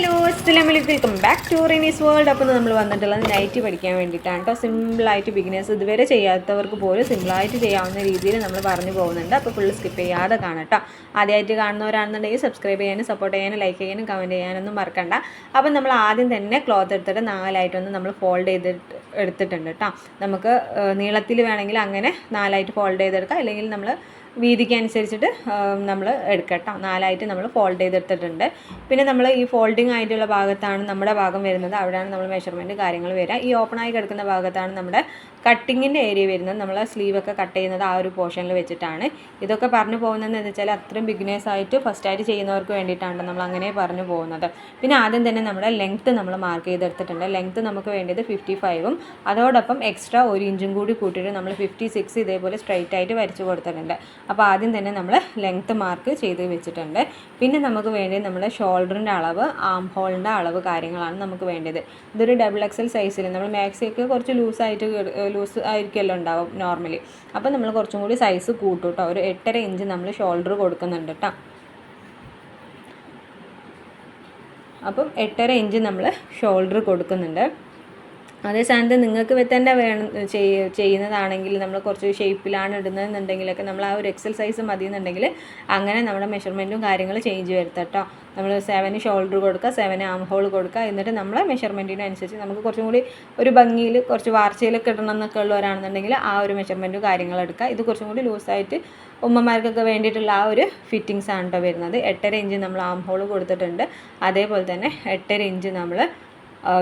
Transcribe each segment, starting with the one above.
Hello അസ്സലാമലൈക്കും welcome back to Renee's world അപ്പോൾ നമ്മൾ വന്നിട്ടുള്ളത് നൈറ്റ് പഠിക്കാൻ വേണ്ടിയിട്ടാണ് കേട്ടോ. സിമ്പിളായിട്ട് ബിഗിനേഴ്സ് ഇതുവരെ ചെയ്യാത്തവർക്ക് പോലും സിമ്പിളായിട്ട് ചെയ്യാവുന്ന രീതിയിൽ നമ്മൾ പറഞ്ഞു പോകുന്നുണ്ട്. അപ്പോൾ ഫുള്ള് സ്കിപ്പ് ചെയ്യാതെ കാണാം കേട്ടോ. ആദ്യമായിട്ട് കാണുന്നവരാണെന്നുണ്ടെങ്കിൽ സബ്സ്ക്രൈബ് ചെയ്യാനും സപ്പോർട്ട് ചെയ്യാനും ലൈക്ക് ചെയ്യാനും കമന്റ് ചെയ്യാനൊന്നും മറക്കണ്ട. അപ്പോൾ നമ്മൾ ആദ്യം തന്നെ ക്ലോത്ത് എടുത്തിട്ട് നാലായിട്ട് ഒന്ന് നമ്മൾ ഫോൾഡ് ചെയ്തിട്ട് എടുത്തിട്ടുണ്ട് കേട്ടോ. നമുക്ക് നീളത്തിൽ വേണമെങ്കിൽ അങ്ങനെ നാലായിട്ട് ഫോൾഡ് ചെയ്തെടുക്കാം. അല്ലെങ്കിൽ നമ്മൾ വീതിക്ക് അനുസരിച്ചിട്ട് നമ്മൾ എടുക്കട്ടോ. നാലായിട്ട് നമ്മൾ ഫോൾഡ് ചെയ്തെടുത്തിട്ടുണ്ട്. പിന്നെ നമ്മൾ ഈ ഫോൾഡിങ് ആയിട്ടുള്ള ഭാഗത്താണ് നമ്മുടെ ഭാഗം വരുന്നത്. അവിടെയാണ് നമ്മൾ മെഷർമെന്റ് കാര്യങ്ങൾ വരിക. ഈ ഓപ്പൺ ആയി കിടക്കുന്ന ഭാഗത്താണ് നമ്മുടെ കട്ടിങ്ങിന്റെ ഏരിയ വരുന്നത്. നമ്മൾ സ്ലീവൊക്കെ കട്ട് ചെയ്യുന്നത് ആ ഒരു പോർഷനിൽ വെച്ചിട്ടാണ്. ഇതൊക്കെ പറഞ്ഞു പോകുന്നതെന്ന് വെച്ചാൽ അത്രയും ബിഗിനേഴ്സ് ആയിട്ട് ഫസ്റ്റ് ആയിട്ട് ചെയ്യുന്നവർക്ക് വേണ്ടിയിട്ടാണ് നമ്മൾ അങ്ങനെ പറഞ്ഞു പോകുന്നത്. പിന്നെ ആദ്യം തന്നെ നമ്മുടെ ലെങ്ത്ത് നമ്മൾ മാർക്ക് ചെയ്തെടുത്തിട്ടുണ്ട്. ലെങ്ത്ത് നമുക്ക് വേണ്ടത് ഫിഫ്റ്റി ഫൈവും അതോടൊപ്പം എക്സ്ട്രാ ഒരു ഇഞ്ചും കൂടി കൂട്ടിയിട്ട് നമ്മൾ ഫിഫ്റ്റി സിക്സ് ഇതേപോലെ സ്ട്രൈറ്റ് ആയിട്ട് വരച്ച് കൊടുത്തിട്ടുണ്ട്. അപ്പോൾ ആദ്യം തന്നെ നമ്മൾ ലെങ്ത്ത് മാർക്ക് ചെയ്ത് വെച്ചിട്ടുണ്ട്. പിന്നെ നമുക്ക് വേണ്ടത് നമ്മൾ ഷോൾഡറിന്റെ അളവ് ആം ഹോളിന്റെ അളവ് കാര്യങ്ങളാണ് നമുക്ക് വേണ്ടത്. ഇതൊരു ഡബിൾ എക്സൽ സൈസിൽ നമ്മൾ മാക്സിയൊക്കെ കുറച്ച് ലൂസായിട്ട് ലൂസ് ആയിരിക്കുമല്ലോ ഉണ്ടാവും നോർമലി അപ്പോൾ നമ്മൾ കുറച്ചും കൂടി സൈസ് കൂട്ടും കേട്ടോ ഒരു എട്ടര ഇഞ്ച് നമ്മൾ ഷോൾഡർ കൊടുക്കുന്നുണ്ട് കേട്ടോ അപ്പം എട്ടര ഇഞ്ച് നമ്മൾ ഷോൾഡർ കൊടുക്കുന്നുണ്ട്. അതേ സ്ഥാനത്ത് നിങ്ങൾക്ക് തന്നെ വേണം ചെയ്യ ചെയ്യുന്നതാണെങ്കിൽ നമ്മൾ കുറച്ച് ഷേപ്പിലാണ് ഇടുന്നതെന്നുണ്ടെങ്കിലൊക്കെ നമ്മൾ ആ ഒരു എക്സസൈസ് മതി എന്നുണ്ടെങ്കിൽ അങ്ങനെ നമ്മുടെ മെഷർമെന്റും കാര്യങ്ങളും ചേഞ്ച് വരുത്താം കേട്ടോ. നമ്മൾ സെവന് ഷോൾഡർ കൊടുക്കുക സെവന് ആം ഹോൾ കൊടുക്കുക എന്നിട്ട് നമ്മളെ മെഷർമെന്റിനനുസരിച്ച് നമുക്ക് കുറച്ചും കൂടി ഒരു ഭംഗിയിൽ കുറച്ച് വാർച്ചയിലൊക്കെ ഇടണം എന്നൊക്കെ ഉള്ളവരാണെന്നുണ്ടെങ്കിൽ ആ ഒരു മെഷർമെന്റും കാര്യങ്ങളും എടുക്കുക. ഇത് കുറച്ചും കൂടി ലൂസായിട്ട് ഉമ്മമാർക്കൊക്കെ വേണ്ടിയിട്ടുള്ള ആ ഒരു ഫിറ്റിങ്സ് ആണ് കേട്ടോ വരുന്നത്. എട്ടര ഇഞ്ച് നമ്മൾ ആം ഹോൾ കൊടുത്തിട്ടുണ്ട്. അതേപോലെ തന്നെ എട്ടര ഇഞ്ച് നമ്മൾ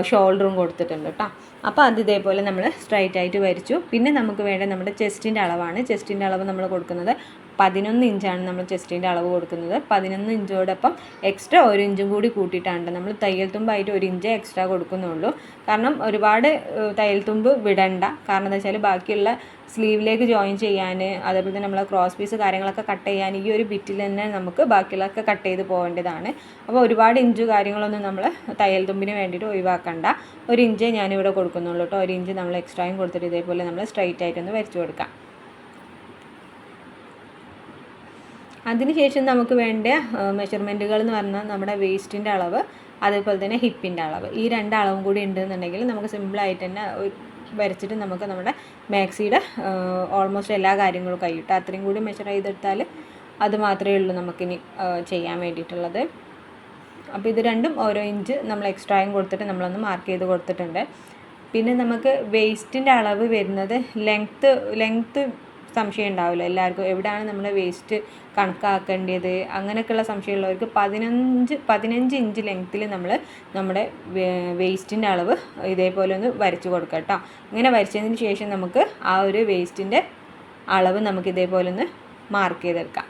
ഷോൾഡറും കൊടുത്തിട്ടുണ്ട് കേട്ടോ. അപ്പോൾ അത് ഇതേപോലെ നമ്മൾ സ്ട്രൈറ്റ് ആയിട്ട് വരച്ചു. പിന്നെ നമുക്ക് വേണ്ട നമ്മുടെ ചെസ്റ്റിന്റെ അളവാണ്. ചെസ്റ്റിന്റെ അളവ് നമ്മൾ കൊടുക്കുന്നത് പതിനൊന്ന് ഇഞ്ചാണ് നമ്മൾ ചെസ്റ്റിന്റെ അളവ് കൊടുക്കുന്നത്. പതിനൊന്ന് ഇഞ്ചോടൊപ്പം എക്സ്ട്രാ ഒരു ഇഞ്ചും കൂടി കൂട്ടിയിട്ടാണ് നമ്മൾ തയ്യൽ തുമ്പായിട്ട് ഒരു ഇഞ്ച് എക്സ്ട്രാ കൊടുക്കുന്നുള്ളൂ. കാരണം ഒരുപാട് തയ്യൽ തുമ്പ് വിടണ്ട. കാരണം എന്താ വെച്ചാൽ ബാക്കിയുള്ള സ്ലീവിലേക്ക് ജോയിൻ ചെയ്യാൻ അതേപോലെ തന്നെ നമ്മളെ ക്രോസ് പീസ് കാര്യങ്ങളൊക്കെ കട്ട് ചെയ്യാൻ ഈ ഒരു ബിറ്റിൽ തന്നെ നമുക്ക് ബാക്കിയുള്ളതൊക്കെ കട്ട് ചെയ്ത് പോകേണ്ടതാണ്. അപ്പോൾ ഒരുപാട് ഇഞ്ച് കാര്യങ്ങളൊന്നും നമ്മൾ തയ്യൽ തുമ്പിന് വേണ്ടിയിട്ട് ഒഴിവാക്കണ്ട. ഒരു ഇഞ്ച് ഞാനിവിടെ കൊടുക്കുന്നുള്ളൂ കേട്ടോ. ഒരു ഇഞ്ച് നമ്മൾ എക്സ്ട്രായും കൊടുത്തിട്ട് ഇതേപോലെ നമ്മൾ സ്ട്രൈറ്റ് ആയിട്ടൊന്ന് വരച്ചു കൊടുക്കാം. അതിനുശേഷം നമുക്ക് വേണ്ട മെഷർമെന്റുകൾ എന്ന് പറഞ്ഞാൽ നമ്മുടെ വേസ്റ്റിന്റെ അളവ് അതേപോലെ തന്നെ ഹിപ്പിന്റെ അളവ്. ഈ രണ്ട് അളവും കൂടി ഉണ്ടെന്നുണ്ടെങ്കിൽ നമുക്ക് സിമ്പിളായിട്ട് തന്നെ വരച്ചിട്ട് നമുക്ക് നമ്മുടെ മാക്സിയുടെ ഓൾമോസ്റ്റ് എല്ലാ കാര്യങ്ങളും കൈയിട്ട് അത്രയും കൂടി മെഷർ ചെയ്തെടുത്താൽ അത് മാത്രമേ ഉള്ളൂ നമുക്കിനി ചെയ്യാൻ വേണ്ടിയിട്ടുള്ളത്. അപ്പോൾ ഇത് രണ്ടും ഓരോ ഇഞ്ച് നമ്മൾ എക്സ്ട്രായും കൊടുത്തിട്ട് നമ്മളൊന്ന് മാർക്ക് ചെയ്ത് കൊടുത്തിട്ടുണ്ട്. പിന്നെ നമുക്ക് വേസ്റ്റിന്റെ അളവ് വരുന്നത് ലെങ്ത്ത് ലെങ്ത്ത് സംശയം ഉണ്ടാവില്ല. എല്ലാവർക്കും എവിടെയാണ് നമ്മൾ വേസ്റ്റ് കണക്കാക്കേണ്ടത്? അങ്ങനെയൊക്കെയുള്ള സംശയമുള്ളവർക്ക് പതിനഞ്ച് പതിനഞ്ച് ഇഞ്ച് ലെങ്ത്തിൽ നമ്മൾ നമ്മുടെ വേസ്റ്റിന്റെ അളവ് ഇതേപോലെ ഒന്ന് വരച്ച് കൊടുക്കുക കേട്ടോ. ഇങ്ങനെ വരച്ചതിന് ശേഷം നമുക്ക് ആ ഒരു വേസ്റ്റിന്റെ അളവ് നമുക്ക് ഇതേപോലെ ഒന്ന് മാർക്ക് ചെയ്തെടുക്കാം.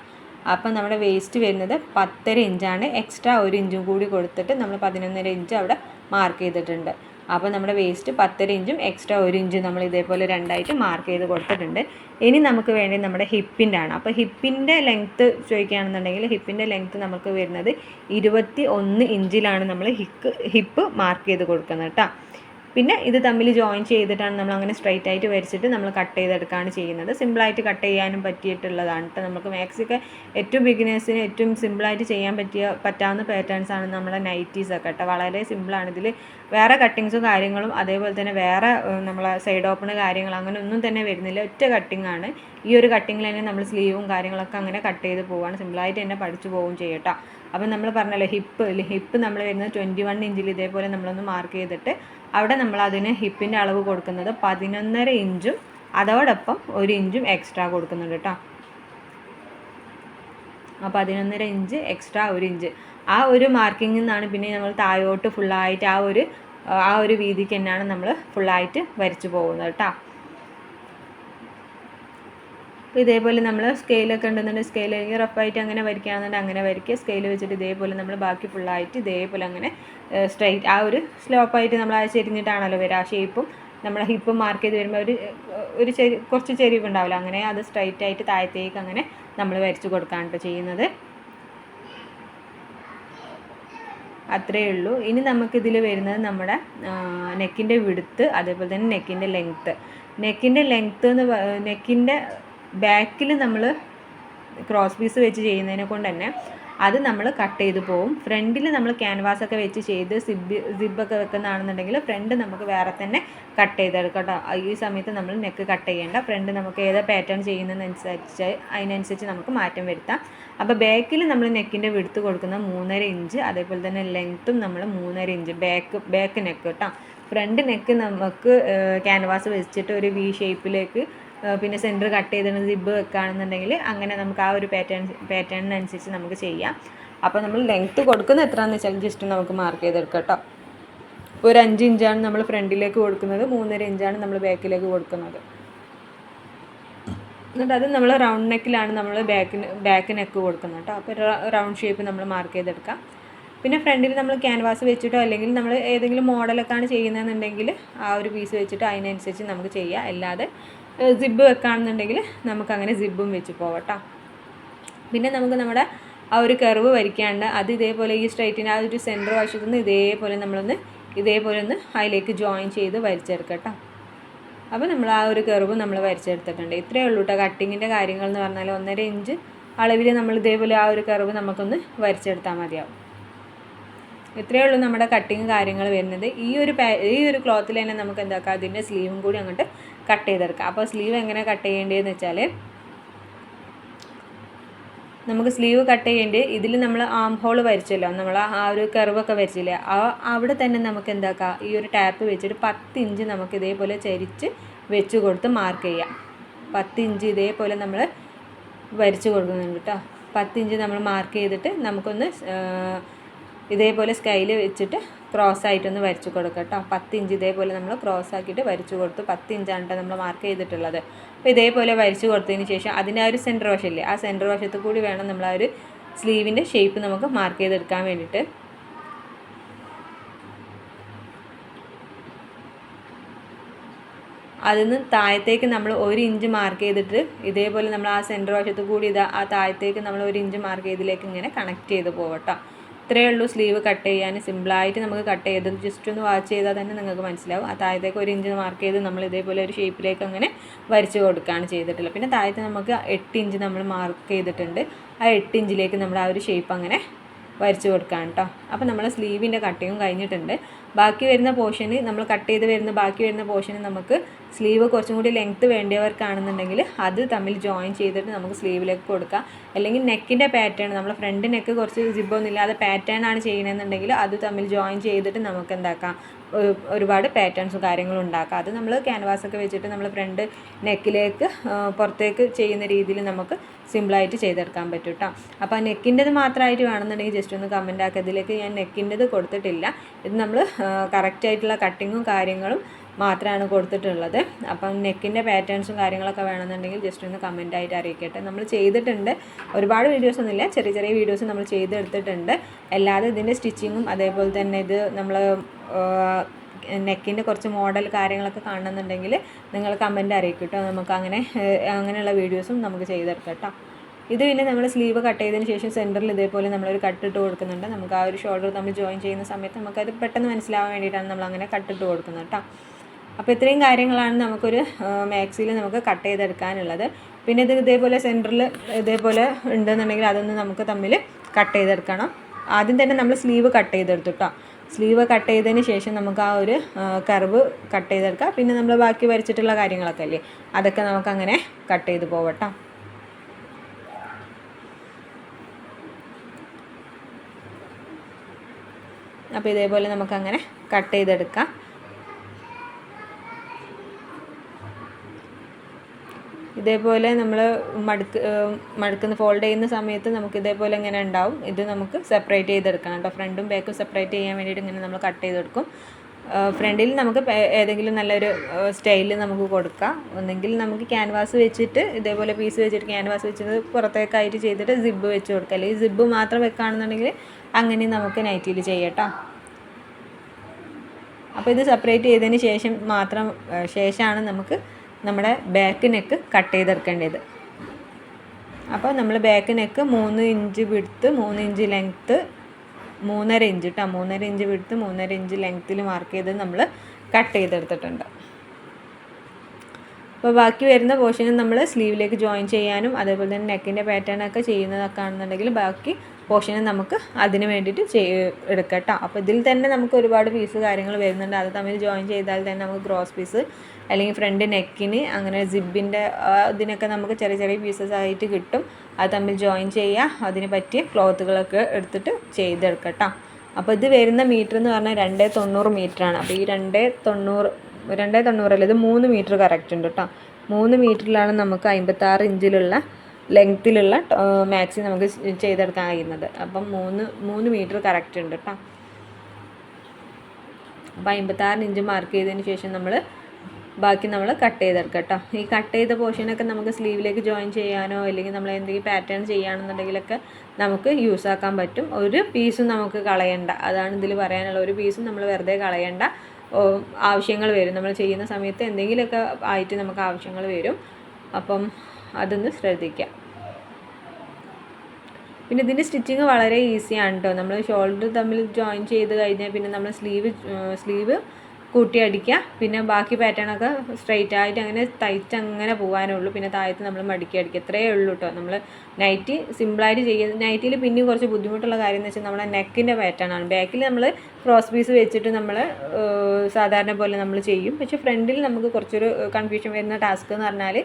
അപ്പം നമ്മുടെ വേസ്റ്റ് വരുന്നത് പത്തര ഇഞ്ചാണ് എക്സ്ട്രാ ഒരു ഇഞ്ചും കൂടി കൊടുത്തിട്ട് നമ്മൾ പതിനൊന്നര ഇഞ്ച് അവിടെ മാർക്ക് ചെയ്തിട്ടുണ്ട്. അപ്പോൾ നമ്മുടെ വേസ്റ്റ് പത്തര ഇഞ്ചും എക്സ്ട്രാ ഒരു ഇഞ്ചും നമ്മൾ ഇതേപോലെ രണ്ടായിട്ട് മാർക്ക് ചെയ്ത് കൊടുത്തിട്ടുണ്ട്. ഇനി നമുക്ക് വേണ്ടി നമ്മുടെ ഹിപ്പിന്റെ ആണ്. അപ്പോൾ ഹിപ്പിന്റെ ലെങ്ത്ത് ചോദിക്കുകയാണെന്നുണ്ടെങ്കിൽ ഹിപ്പിന്റെ ലെങ്ത്ത് നമുക്ക് വരുന്നത് ഇരുപത്തി ഒന്ന് ഇഞ്ചിലാണ് നമ്മൾ ഹിക്ക് ഹിപ്പ് മാർക്ക് ചെയ്ത് കൊടുക്കുന്നത് കേട്ടോ. പിന്നെ ഇത് തമ്മിൽ ജോയിൻ ചെയ്തിട്ടാണ് നമ്മൾ അങ്ങനെ സ്ട്രൈറ്റ് ആയിട്ട് വരച്ചിട്ട് നമ്മൾ കട്ട് ചെയ്തെടുക്കുകയാണ് ചെയ്യുന്നത്. സിമ്പിളായിട്ട് കട്ട് ചെയ്യാനും പറ്റിയിട്ടുള്ളതാണ് കേട്ടോ നമുക്ക് മാക്സിക്ക് ഏറ്റവും ബിഗിനേഴ്സിന് ഏറ്റവും സിമ്പിളായിട്ട് ചെയ്യാൻ പറ്റിയ പറ്റാവുന്ന പാറ്റേൺസ് ആണ് നമ്മളെ നൈറ്റീസ് ഒക്കെ കേട്ടോ വളരെ സിമ്പിളാണ് ഇതിൽ വേറെ കട്ടിങ്സും കാര്യങ്ങളും അതേപോലെ തന്നെ വേറെ നമ്മളെ സൈഡ് ഓപ്പൺ കാര്യങ്ങൾ അങ്ങനെ ഒന്നും തന്നെ വരുന്നില്ല. ഒറ്റ കട്ടിങ് ആണ്. ഈ ഒരു കട്ടിങ്ങിൽ തന്നെ നമ്മൾ സ്ലീവും കാര്യങ്ങളൊക്കെ അങ്ങനെ കട്ട് ചെയ്ത് പോവുകയാണ് സിമ്പിളായിട്ട് തന്നെ പഠിച്ചു പോവുകയും ചെയ്യട്ടോ അപ്പം നമ്മൾ പറഞ്ഞല്ലോ ഹിപ്പ് ഹിപ്പ് നമ്മൾ വരുന്നത് ട്വന്റി വൺ ഇഞ്ചിൽ ഇതേപോലെ നമ്മളൊന്ന് മാർക്ക് ചെയ്തിട്ട് അവിടെ നമ്മൾ അതിന് ഹിപ്പിന്റെ അളവ് കൊടുക്കുന്നത് പതിനൊന്നര ഇഞ്ചും അതോടൊപ്പം ഒരു ഇഞ്ചും എക്സ്ട്രാ കൊടുക്കുന്നുണ്ട് കേട്ടോ. ആ പതിനൊന്നര ഇഞ്ച് എക്സ്ട്രാ ഒരു ഇഞ്ച്. ആ ഒരു മാർക്കിങ്ങിൽ നിന്നാണ് പിന്നെ നമ്മൾ താഴോട്ട് ഫുള്ളായിട്ട് ആ ഒരു ആ ഒരു വീതിക്ക് തന്നെയാണ് നമ്മൾ ഫുള്ളായിട്ട് വരച്ചു പോകുന്നത് കേട്ടോ. അപ്പോൾ ഇതേപോലെ നമ്മൾ സ്കെയിലൊക്കെ ഉണ്ടെന്നുണ്ടെങ്കിൽ സ്കെയിൽ റഫായിട്ട് അങ്ങനെ വരയ്ക്കുകയാണെന്നുണ്ടെങ്കിൽ അങ്ങനെ വരയ്ക്കുക. സ്കെയിൽ വെച്ചിട്ട് ഇതേപോലെ നമ്മൾ ബാക്കി ഫുള്ളായിട്ട് ഇതേപോലെ അങ്ങനെ സ്ട്രൈറ്റ് ആ ഒരു സ്ലോപ്പായിട്ട് നമ്മൾ ആ ചെരിഞ്ഞിട്ടാണല്ലോ വരിക ആ ഷേപ്പും നമ്മൾ ഹിപ്പ് മാർക്ക് ചെയ്ത് വരുമ്പോൾ ഒരു ഒരു ചെരി കുറച്ച് ചെരിവ് ഉണ്ടാവില്ല. അങ്ങനെ അത് സ്ട്രൈറ്റ് ആയിട്ട് താഴത്തേക്ക് അങ്ങനെ നമ്മൾ വരച്ച് കൊടുക്കാണ് ചെയ്യുന്നത്. അത്രയേ ഉള്ളൂ. ഇനി നമുക്കിതിൽ വരുന്നത് നമ്മുടെ നെക്കിന്റെ വിടുത്ത് അതേപോലെ തന്നെ നെക്കിന്റെ ലെങ്ത്ത് നെക്കിന്റെ ലെങ്ത്ത് എന്ന് നെക്കിന്റെ ബാക്കിൽ നമ്മൾ ക്രോസ് പീസ് വെച്ച് ചെയ്യുന്നതിനെ കൊണ്ട് തന്നെ അത് നമ്മൾ കട്ട് ചെയ്ത് പോവും. ഫ്രണ്ടിൽ നമ്മൾ ക്യാൻവാസ് ഒക്കെ വെച്ച് ചെയ്ത് സിബ് സിബൊക്കെ വെക്കുന്നതാണെന്നുണ്ടെങ്കിൽ ഫ്രണ്ട് നമുക്ക് വേറെ തന്നെ കട്ട് ചെയ്തെടുക്കാം ഈ സമയത്ത് നമ്മൾ നെക്ക് കട്ട് ചെയ്യേണ്ട. ഫ്രണ്ട് നമുക്ക് ഏതാ പാറ്റേൺ ചെയ്യുന്നതിനനുസരിച്ച് അതിനനുസരിച്ച് നമുക്ക് മാറ്റം വരുത്താം. അപ്പോൾ ബാക്കിൽ നമ്മൾ നെക്കിന്റെ വിടുത്ത് കൊടുക്കുന്ന മൂന്നര ഇഞ്ച് അതേപോലെ തന്നെ ലെങ്ത്തും നമ്മൾ മൂന്നര ഇഞ്ച് ബാക്ക് ബാക്ക് നെക്ക് കേട്ടോ ഫ്രണ്ട് നെക്ക് നമുക്ക് ക്യാൻവാസ് വെച്ചിട്ട് ഒരു വി ഷേപ്പിലേക്ക് പിന്നെ സെന്റർ കട്ട് ചെയ്തിട്ട് സിബ് വെക്കുകയാണെന്നുണ്ടെങ്കിൽ അങ്ങനെ നമുക്ക് ആ ഒരു പാറ്റേൺ പാറ്റേണിനനുസരിച്ച് നമുക്ക് ചെയ്യാം. അപ്പോൾ നമ്മൾ ലെങ്ത്ത് കൊടുക്കുന്നത് എത്രയാണെന്ന് വെച്ചാൽ ജസ്റ്റ് നമുക്ക് മാർക്ക് ചെയ്തെടുക്കാം കേട്ടോ ഇപ്പോൾ ഒരു അഞ്ച് ഇഞ്ചാണ് നമ്മൾ ഫ്രണ്ടിലേക്ക് കൊടുക്കുന്നത് മൂന്നര ഇഞ്ചാണ് നമ്മൾ ബാക്കിലേക്ക് കൊടുക്കുന്നത്. എന്നിട്ട് അത് നമ്മൾ റൗണ്ട് നെക്കിലാണ് നമ്മൾ ബാക്കിന് ബാക്ക് നെക്ക് കൊടുക്കുന്നത് കേട്ടോ അപ്പോൾ റൗണ്ട് ഷേപ്പ് നമ്മൾ മാർക്ക് ചെയ്തെടുക്കാം. പിന്നെ ഫ്രണ്ടിൽ നമ്മൾ ക്യാൻവാസ് വെച്ചിട്ടോ അല്ലെങ്കിൽ നമ്മൾ ഏതെങ്കിലും മോഡലൊക്കെയാണ് ചെയ്യുന്നതെന്നുണ്ടെങ്കിൽ ആ ഒരു പീസ് വെച്ചിട്ട് അതിനനുസരിച്ച് നമുക്ക് ചെയ്യാം. അല്ലാതെ സിബ് വെക്കുകയാണെന്നുണ്ടെങ്കിൽ നമുക്കങ്ങനെ സിബും വെച്ച് പോകട്ടോ പിന്നെ നമുക്ക് നമ്മുടെ ആ ഒരു കർവ് വരയ്ക്കാണ്ട് അത് ഇതേപോലെ ഈ സ്ട്രൈറ്റിന്റെ ആ ഒരു സെന്റർ വശത്തു നിന്ന് ഇതേപോലെ നമ്മളൊന്ന് ഇതേപോലെ ഒന്ന് അതിലേക്ക് ജോയിൻ ചെയ്ത് വരച്ചെടുക്കട്ടോ അപ്പോൾ നമ്മൾ ആ ഒരു കർവ് നമ്മൾ വരച്ചെടുത്തിട്ടുണ്ട്. ഇത്രയേ ഉള്ളൂ കേട്ടോ കട്ടിങ്ങിന്റെ കാര്യങ്ങൾ എന്ന് പറഞ്ഞാൽ ഒന്നര ഇഞ്ച് അളവിൽ നമ്മൾ ഇതേപോലെ ആ ഒരു കർവ് നമുക്കൊന്ന് വരച്ചെടുത്താൽ മതിയാവും. ഇത്രയേ ഉള്ളൂ നമ്മുടെ കട്ടിങ് കാര്യങ്ങൾ വരുന്നത്. ഈ ഒരു ഈ ഒരു ക്ലോത്തിൽ തന്നെ നമുക്ക് എന്താക്കാം? അതിന്റെ സ്ലീവും കൂടി അങ്ങോട്ട് കട്ട് ചെയ്തെടുക്കാം. അപ്പോൾ സ്ലീവ് എങ്ങനെ കട്ട് ചെയ്യേണ്ടതെന്ന് വെച്ചാൽ നമുക്ക് സ്ലീവ് കട്ട് ചെയ്യേണ്ടി ഇതിൽ നമ്മൾ ആം ഹോൾ വരച്ചല്ലോ. നമ്മൾ ആ ഒരു കർവൊക്കെ വരച്ചില്ലേ. ആ അവിടെ തന്നെ നമുക്ക് എന്താക്കാം? ഈ ഒരു ടാപ്പ് വെച്ചിട്ട് പത്ത് ഇഞ്ച് നമുക്ക് ഇതേപോലെ ചരിച്ച് വെച്ച് കൊടുത്ത് മാർക്ക് ചെയ്യാം. പത്ത് ഇഞ്ച് ഇതേപോലെ നമ്മൾ വരച്ച് കൊടുക്കുന്നുണ്ട് കേട്ടോ പത്ത് ഇഞ്ച് നമ്മൾ മാർക്ക് ചെയ്തിട്ട് നമുക്കൊന്ന് ഇതേപോലെ സ്കൈയിൽ വെച്ചിട്ട് ക്രോസ് ആയിട്ടൊന്ന് വരച്ചു കൊടുക്കുക കേട്ടോ പത്ത് ഇഞ്ച് ഇതേപോലെ നമ്മൾ ക്രോസ് ആക്കിയിട്ട് വരച്ചു കൊടുത്തു. പത്ത് ഇഞ്ചാണ് കേട്ടോ നമ്മൾ മാർക്ക് ചെയ്തിട്ടുള്ളത്. അപ്പോൾ ഇതേപോലെ വരച്ചു കൊടുത്തതിന് ശേഷം അതിന്റെ ആ ഒരു സെന്റർ വശമില്ലേ ആ സെന്റർ വശത്ത് കൂടി വേണം നമ്മൾ ആ ഒരു സ്ലീവിന്റെ ഷേപ്പ് നമുക്ക് മാർക്ക് ചെയ്തെടുക്കാൻ വേണ്ടിയിട്ട്. അതിൽ നിന്ന് താഴത്തേക്ക് നമ്മൾ ഒരു ഇഞ്ച് മാർക്ക് ചെയ്തിട്ട് ഇതേപോലെ നമ്മൾ ആ സെന്റർ വശത്ത് കൂടി ഇതാ ആ താഴത്തേക്ക് നമ്മൾ ഒരു ഇഞ്ച് മാർക്ക് ചെയ്തിലേക്ക് ഇങ്ങനെ കണക്ട് ചെയ്ത് പോകട്ടോ ഇത്രയേ ഉള്ളൂ സ്ലീവ് കട്ട് ചെയ്യാൻ. സിമ്പിളായിട്ട് നമുക്ക് കട്ട് ചെയ്ത് ജസ്റ്റ് ഒന്ന് വാച്ച് ചെയ്താൽ തന്നെ നിങ്ങൾക്ക് മനസ്സിലാവും. ആ താഴത്തേക്ക് ഒരു ഇഞ്ച് മാർക്ക് ചെയ്ത് നമ്മൾ ഇതേപോലെ ഒരു ഷേപ്പിലേക്ക് അങ്ങനെ വരച്ച് കൊടുക്കുകയാണ് ചെയ്തിട്ടുള്ളത്. പിന്നെ താഴത്ത് നമുക്ക് എട്ട് ഇഞ്ച് നമ്മൾ മാർക്ക് ചെയ്തിട്ടുണ്ട്. ആ എട്ട് ഇഞ്ചിലേക്ക് നമ്മൾ ആ ഒരു ഷേപ്പ് അങ്ങനെ വരച്ച് കൊടുക്കാം കേട്ടോ അപ്പോൾ നമ്മൾ സ്ലീവിന്റെ കട്ടിങ്ങും കഴിഞ്ഞിട്ടുണ്ട്. ബാക്കി വരുന്ന പോർഷന് നമ്മൾ കട്ട് ചെയ്ത് വരുന്ന ബാക്കി വരുന്ന പോർഷന് നമുക്ക് സ്ലീവ് കുറച്ചും കൂടി ലെങ്ത്ത് വേണ്ടിയവർക്കാണെന്നുണ്ടെങ്കിൽ അത് തമ്മിൽ ജോയിൻ ചെയ്തിട്ട് നമുക്ക് സ്ലീവിലേക്ക് കൊടുക്കാം. അല്ലെങ്കിൽ നെക്കിന്റെ പാറ്റേൺ നമ്മൾ ഫ്രണ്ട് നെക്ക് കുറച്ച് ജിബൊന്നുമില്ലാതെ പാറ്റേൺ ആണ് ചെയ്യണമെന്നുണ്ടെങ്കിൽ അത് തമ്മിൽ ജോയിൻ ചെയ്തിട്ട് നമുക്ക് എന്താക്കാം? ഒരുപാട് പാറ്റേൺസും കാര്യങ്ങളും ഉണ്ടാക്കാം. അത് നമ്മൾ ക്യാൻവാസൊക്കെ വെച്ചിട്ട് നമ്മൾ ഫ്രണ്ട് നെക്കിലേക്ക് പുറത്തേക്ക് ചെയ്യുന്ന രീതിയിൽ നമുക്ക് സിമ്പിളായിട്ട് ചെയ്തെടുക്കാൻ പറ്റും കേട്ടോ അപ്പോൾ നെക്കിന്റെത് മാത്രമായിട്ട് വേണമെന്നുണ്ടെങ്കിൽ ജസ്റ്റ് ഒന്ന് കമന്റ് ആക്കുക ഇതിലേക്ക് ഞാൻ നെക്കിന്റെത് കൊടുത്തിട്ടില്ല. ഇത് നമ്മൾ കറക്റ്റായിട്ടുള്ള കട്ടിങ്ങും കാര്യങ്ങളും മാത്രമാണ് കൊടുത്തിട്ടുള്ളത്. അപ്പം നെക്കിന്റെ പാറ്റേൺസും കാര്യങ്ങളൊക്കെ വേണമെന്നുണ്ടെങ്കിൽ ജസ്റ്റ് ഒന്ന് കമന്റ് ആയിട്ട് അറിയിക്കട്ടെ. നമ്മൾ ചെയ്തിട്ടുണ്ട്. ഒരുപാട് വീഡിയോസ് ഒന്നുമില്ല. ചെറിയ ചെറിയ വീഡിയോസ് നമ്മൾ ചെയ്തെടുത്തിട്ടുണ്ട്. അല്ലാതെ ഇതിന്റെ സ്റ്റിച്ചിങ്ങും അതേപോലെ തന്നെ ഇത് നമ്മൾ നെക്കിന്റെ കുറച്ച് മോഡൽ കാര്യങ്ങളൊക്കെ കാണണമെന്നുണ്ടെങ്കിൽ നിങ്ങൾ കമന്റ് അറിയിക്കും കേട്ടോ നമുക്ക് അങ്ങനെ അങ്ങനെയുള്ള വീഡിയോസും നമുക്ക് ചെയ്തെടുക്കാം കേട്ടോ. ഇത് പിന്നെ നമ്മൾ സ്ലീവ് കട്ട് ചെയ്തതിന് ശേഷം സെന്ററിൽ ഇതേപോലെ നമ്മളൊരു കട്ടിട്ട് കൊടുക്കുന്നുണ്ട്. നമുക്ക് ആ ഒരു ഷോൾഡർ നമ്മൾ ജോയിൻ ചെയ്യുന്ന സമയത്ത് നമുക്കത് പെട്ടെന്ന് മനസ്സിലാവാൻ വേണ്ടിയിട്ടാണ് നമ്മൾ അങ്ങനെ കട്ടിട്ട് കൊടുക്കുന്നത് കേട്ടോ അപ്പോൾ ഇത്രയും കാര്യങ്ങളാണ് നമുക്കൊരു മാക്സിയിൽ നമുക്ക് കട്ട് ചെയ്തെടുക്കാനുള്ളത്. പിന്നെ ഇത് ഇതേപോലെ സെന്ററിൽ ഇതേപോലെ ഉണ്ടെന്നുണ്ടെങ്കിൽ അതൊന്ന് നമുക്ക് തമ്മിൽ കട്ട് ചെയ്തെടുക്കണം. ആദ്യം തന്നെ നമ്മൾ സ്ലീവ് കട്ട് ചെയ്തെടുത്തു കേട്ടോ സ്ലീവ് കട്ട് ചെയ്തതിന് ശേഷം നമുക്ക് ആ ഒരു കർവ് കട്ട് ചെയ്തെടുക്കാം. പിന്നെ നമ്മൾ ബാക്കി വരച്ചിട്ടുള്ള കാര്യങ്ങളൊക്കെ അല്ലേ അതൊക്കെ നമുക്കങ്ങനെ കട്ട് ചെയ്ത് പോവട്ടോ അപ്പോൾ ഇതേപോലെ നമുക്കങ്ങനെ കട്ട് ചെയ്തെടുക്കാം. ഇതേപോലെ നമ്മൾ മടുക്ക് മടുക്കുന്ന ഫോൾഡ് ചെയ്യുന്ന സമയത്ത് നമുക്ക് ഇതേപോലെ ഇങ്ങനെ ഉണ്ടാവും. ഇത് നമുക്ക് സെപ്പറേറ്റ് ചെയ്തെടുക്കണം കേട്ടോ. ഫ്രണ്ടും ബാക്കും സെപ്പറേറ്റ് ചെയ്യാൻ വേണ്ടിയിട്ട് ഇങ്ങനെ നമ്മൾ കട്ട് ചെയ്തെടുക്കും. ഫ്രണ്ടിൽ നമുക്ക് ഏതെങ്കിലും നല്ലൊരു സ്റ്റൈൽ നമുക്ക് കൊടുക്കാം. ഒന്നെങ്കിൽ നമുക്ക് ക്യാൻവാസ് വെച്ചിട്ട് ഇതേപോലെ പീസ് വെച്ചിട്ട് ക്യാൻവാസ് വെച്ചിട്ട് പുറത്തേക്കായിട്ട് ചെയ്തിട്ട് സിബ്ബ് വെച്ച് കൊടുക്കുക അല്ലെങ്കിൽ സിബ്ബ് മാത്രം വെക്കുകയാണെന്നുണ്ടെങ്കിൽ അങ്ങനെ നമുക്ക് നൈറ്റിയിൽ ചെയ്യട്ടോ. അപ്പോൾ ഇത് സെപ്പറേറ്റ് ചെയ്തതിന് ശേഷം മാത്രം ശേഷമാണ് നമുക്ക് നമ്മുടെ ബാക്ക് നെക്ക് കട്ട് ചെയ്തെടുക്കേണ്ടത്. അപ്പോൾ നമ്മൾ ബാക്ക് നെക്ക് മൂന്ന് ഇഞ്ച് വിടുത്ത് മൂന്ന് ഇഞ്ച് ലെങ്ത്ത് മൂന്നര ഇഞ്ച് കേട്ടോ മൂന്നര ഇഞ്ച് വിടുത്ത് മൂന്നര ഇഞ്ച് ലെങ്ത്തിൽ മാർക്ക് ചെയ്ത് നമ്മൾ കട്ട് ചെയ്തെടുത്തിട്ടുണ്ട്. അപ്പോൾ ബാക്കി വരുന്ന പോർഷനും നമ്മൾ സ്ലീവിലേക്ക് ജോയിൻ ചെയ്യാനും അതേപോലെ തന്നെ നെക്കിന്റെ പാറ്റേൺ ഒക്കെ ചെയ്യുന്നതൊക്കെ ആണെന്നുണ്ടെങ്കിൽ ബാക്കി പോർഷന് നമുക്ക് അതിന് വേണ്ടിയിട്ട് ചെയ് എടുക്കട്ടോ. അപ്പോൾ ഇതിൽ തന്നെ നമുക്ക് ഒരുപാട് പീസ് കാര്യങ്ങൾ വരുന്നുണ്ട്. അത് തമ്മിൽ ജോയിൻ ചെയ്താൽ തന്നെ നമുക്ക് ഗ്രോസ് പീസ് അല്ലെങ്കിൽ ഫ്രണ്ട് നെക്കിന് അങ്ങനെ സിബിന്റെ ഇതിനൊക്കെ നമുക്ക് ചെറിയ ചെറിയ പീസസ് ആയിട്ട് കിട്ടും. അത് തമ്മിൽ ജോയിൻ ചെയ്യുക അതിന് പറ്റിയ ക്ലോത്തുകളൊക്കെ എടുത്തിട്ട് ചെയ്തെടുക്കട്ടോ. കേട്ടോ അപ്പോൾ ഇത് വരുന്ന മീറ്റർ എന്ന് പറഞ്ഞാൽ രണ്ട് തൊണ്ണൂറ് മീറ്ററാണ് അപ്പോൾ ഈ രണ്ട് തൊണ്ണൂറ് രണ്ടേ തൊണ്ണൂറല്ല ഇത് മൂന്ന് മീറ്റർ കറക്റ്റ് ഉണ്ട് കേട്ടോ മൂന്ന് മീറ്ററിലാണ് നമുക്ക് അമ്പത്താറ് ഇഞ്ചിലുള്ള ലെങ്ത്തിലുള്ള മാക്സി നമുക്ക് ചെയ്തെടുക്കാൻ കഴിയുന്നത്. അപ്പം മൂന്ന് മൂന്ന് മീറ്റർ കറക്റ്റ് ഉണ്ട് കേട്ടോ അപ്പം അമ്പത്താറ് ഇഞ്ച് മാർക്ക് ചെയ്തതിന് ശേഷം നമ്മൾ ബാക്കി നമ്മൾ കട്ട് ചെയ്തെടുക്കാം കേട്ടോ ഈ കട്ട് ചെയ്ത പോർഷനൊക്കെ നമുക്ക് സ്ലീവിലേക്ക് ജോയിൻ ചെയ്യാനോ അല്ലെങ്കിൽ നമ്മൾ എന്തെങ്കിലും പാറ്റേൺ ചെയ്യുകയാണെന്നുണ്ടെങ്കിലൊക്കെ നമുക്ക് യൂസ് ആക്കാൻ പറ്റും. ഒരു പീസും നമുക്ക് കളയണ്ട. അതാണ് ഇതിൽ പറയാനുള്ള ഒരു പീസും നമ്മൾ വെറുതെ കളയണ്ട. ആവശ്യങ്ങൾ വരും. നമ്മൾ ചെയ്യുന്ന സമയത്ത് എന്തെങ്കിലുമൊക്കെ ആയിട്ട് നമുക്ക് ആവശ്യങ്ങൾ വരും. അപ്പം അതൊന്ന് ശ്രദ്ധിക്കാം. പിന്നെ ഇതിന്റെ സ്റ്റിച്ചിങ് വളരെ ഈസിയാണ് കേട്ടോ നമ്മൾ ഷോൾഡർ തമ്മിൽ ജോയിൻ ചെയ്ത് കഴിഞ്ഞാൽ പിന്നെ നമ്മൾ സ്ലീവ് സ്ലീവ് കൂട്ടി അടിക്കുക പിന്നെ ബാക്കി പാറ്റേണൊക്കെ സ്ട്രെയിറ്റ് ആയിട്ട് അങ്ങനെ തയ്ച്ച് അങ്ങനെ പോകാനേ ഉള്ളൂ പിന്നെ താഴത്ത് നമ്മൾ മടക്കി അടിക്കുക ഇത്രയേ ഉള്ളൂ കേട്ടോ നമ്മൾ നൈറ്റി സിമ്പിളായിട്ട് ചെയ്യുക നൈറ്റിയിൽ പിന്നെയും കുറച്ച് ബുദ്ധിമുട്ടുള്ള കാര്യം എന്ന് വെച്ചാൽ നമ്മുടെ നെക്കിന്റെ പാറ്റേൺ ആണ്. ബാക്കിൽ നമ്മൾ ക്രോസ് പീസ് വെച്ചിട്ട് നമ്മൾ സാധാരണ പോലെ നമ്മൾ ചെയ്യും. പക്ഷേ ഫ്രണ്ടിൽ നമുക്ക് കുറച്ചൊരു കൺഫ്യൂഷൻ വരുന്ന ടാസ്ക് എന്ന് പറഞ്ഞാൽ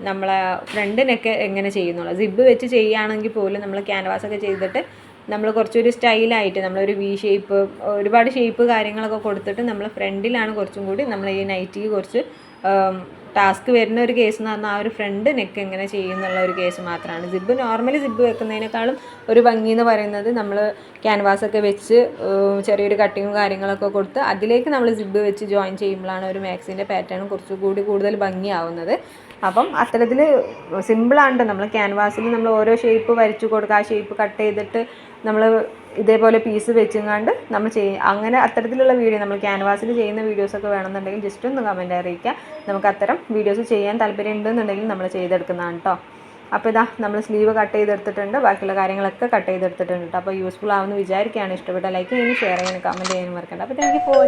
നമ്മളെ ഫ്രണ്ടിനൊക്കെ എങ്ങനെ ചെയ്യുന്നുള്ളൂ. സിബ് വെച്ച് ചെയ്യുകയാണെങ്കിൽ പോലും നമ്മൾ ക്യാൻവാസ് ഒക്കെ ചെയ്തിട്ട് നമ്മൾ കുറച്ചൊരു സ്റ്റൈലായിട്ട് നമ്മളൊരു വി ഷേപ്പ് ഒരുപാട് ഷേപ്പ് കാര്യങ്ങളൊക്കെ കൊടുത്തിട്ട് നമ്മൾ ഫ്രണ്ടിലാണ് കുറച്ചും കൂടി നമ്മൾ ഈ നൈറ്റിക്ക് കുറച്ച് ടാസ്ക് വരുന്ന ഒരു കേസ് എന്ന് പറഞ്ഞാൽ ആ ഒരു ഫ്രണ്ട് നെക്ക് എങ്ങനെ ചെയ്യുന്നുള്ള ഒരു കേസ് മാത്രമാണ് സിബ് നോർമലി സിബ് വെക്കുന്നതിനേക്കാളും ഒരു ഭംഗി എന്ന് പറയുന്നത് നമ്മൾ ക്യാൻവാസൊക്കെ വെച്ച് ചെറിയൊരു കട്ടിങ്ങും കാര്യങ്ങളൊക്കെ കൊടുത്ത് അതിലേക്ക് നമ്മൾ സിബ് വെച്ച് ജോയിൻ ചെയ്യുമ്പോഴാണ് ഒരു മാക്സിന്റെ പാറ്റേൺ കുറച്ചുകൂടി കൂടുതൽ ഭംഗിയാവുന്നത്. അപ്പം അത്തരത്തിൽ സിമ്പിളാണ് നമ്മൾ ക്യാൻവാസിൽ നമ്മൾ ഓരോ ഷേപ്പ് വരച്ചു കൊടുക്കുക. ആ ഷേപ്പ് കട്ട് ചെയ്തിട്ട് നമ്മൾ ഇതേപോലെ പീസ് വെച്ചുങ്ങാണ്ട് നമ്മൾ ചെയ്യും അങ്ങനെ അത്തരത്തിലുള്ള വീഡിയോ നമ്മൾ ക്യാൻവാസിൽ ചെയ്യുന്ന വീഡിയോസൊക്കെ വേണമെന്നുണ്ടെങ്കിൽ ജസ്റ്റ് ഒന്ന് കമന്റ് അറിയിക്കുക. നമുക്ക് അത്തരം വീഡിയോസ് ചെയ്യാൻ താല്പര്യം ഉണ്ടെന്നുണ്ടെങ്കിൽ നമ്മൾ ചെയ്തെടുക്കുന്നതാണ് കേട്ടോ അപ്പോൾ ഇതാ നമ്മൾ സ്ലീവ് കട്ട് ചെയ്തെടുത്തിട്ടുണ്ട്. ബാക്കിയുള്ള കാര്യങ്ങളൊക്കെ കട്ട് ചെയ്തെടുത്തിട്ടുണ്ട് കേട്ടോ അപ്പോൾ യൂസ്ഫുൾ ആവുമെന്ന് വിചാരിക്കുകയാണ്. ഇഷ്ടപ്പെട്ട ലൈക്ക് ചെയ്യാനും ഷെയർ ചെയ്യാനും കമന്റ് ചെയ്യാനും മറക്കണ്ട. അപ്പോൾ താങ്ക് യു ഫോർ